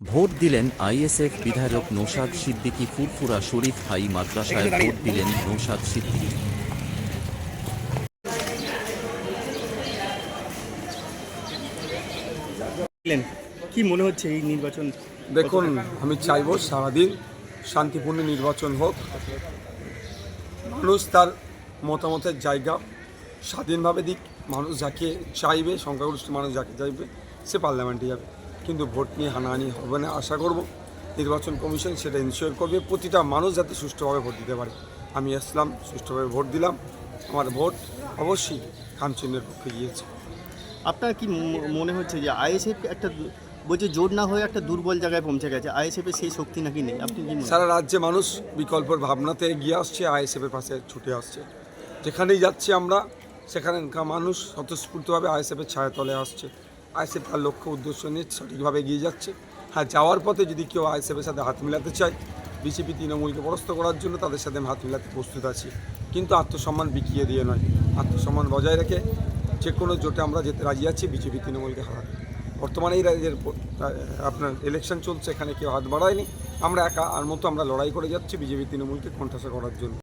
Vote দিলেন ISF বিধায়ক Naushad Siddiqui Furfura Sharif high মাদ্রাসায় ভোট দিলেন নৌশাদ সিদ্দিকী। দিলেন। কি মনে হচ্ছে এই নির্বাচন? দেখুন আমি চাইব সারাদিন শান্তিপূর্ণ নির্বাচন হোক। মানুষ তার মতামতের জায়গা স্বাধীনভাবে দিক। মানুষ যাকে চাইবে সংখ্যাগরিষ্ঠ মানুষ যাকে চাইবে সে পার্লামেন্টে যাবে। কিন্তু ভোট নিয়ে হানাহানি হবে না আশা করব। নির্বাচন কমিশন সেটা ইনশিওর করবে। প্রতিটা মানুষ যাতে সুষ্ঠুভাবে ভোট দিতে পারে। আমি আসলাম সুষ্ঠুভাবে ভোট দিলাম। আমার ভোট অবশ্যই খামচিহ্নের পক্ষে গিয়েছে। আপনার কি মনে হচ্ছে যে আইএসএফ একটা বলছে জোর না হয়ে একটা দুর্বল জায়গায় পৌঁছে গেছে। আইএসএফের সেই শক্তি নাকি নেই? আপনি কি সারা রাজ্যে মানুষ বিকল্পের ভাবনাতে এগিয়ে আসছে আইএসএফের পাশে ছুটে আসছে। যেখানেই যাচ্ছি আমরা সেখানকার মানুষ স্বতঃস্ফূর্তভাবে আইএসএফের ছায়াতলে আসছে। আইএসএফ তার লক্ষ্য উদ্দেশ্য নিয়ে সঠিকভাবে এগিয়ে যাচ্ছে। হ্যাঁ যাওয়ার পথে যদি কেউ আইএসএফের সাথে হাত মিলাতে চায় বিজেপি তৃণমূলকে পরাস্ত করার জন্য তাদের সাথে হাত মিলাতে প্রস্তুত আছি। কিন্তু আত্মসম্মান বিকিয়ে দিয়ে নয়। আত্মসম্মান বজায় রেখে যে কোনো জোটে আমরা যেতে রাজি আছি, বিজেপি তৃণমূলকে হারাতে। বর্তমানে এই রাজ্যের আপনার ইলেকশন চলছে, এখানে কেউ হাত বাড়ায়নি। আমরা একা, আর মতো আমরা লড়াই করে যাচ্ছি বিজেপি তৃণমূলকে কণ্ঠাসা করার জন্য।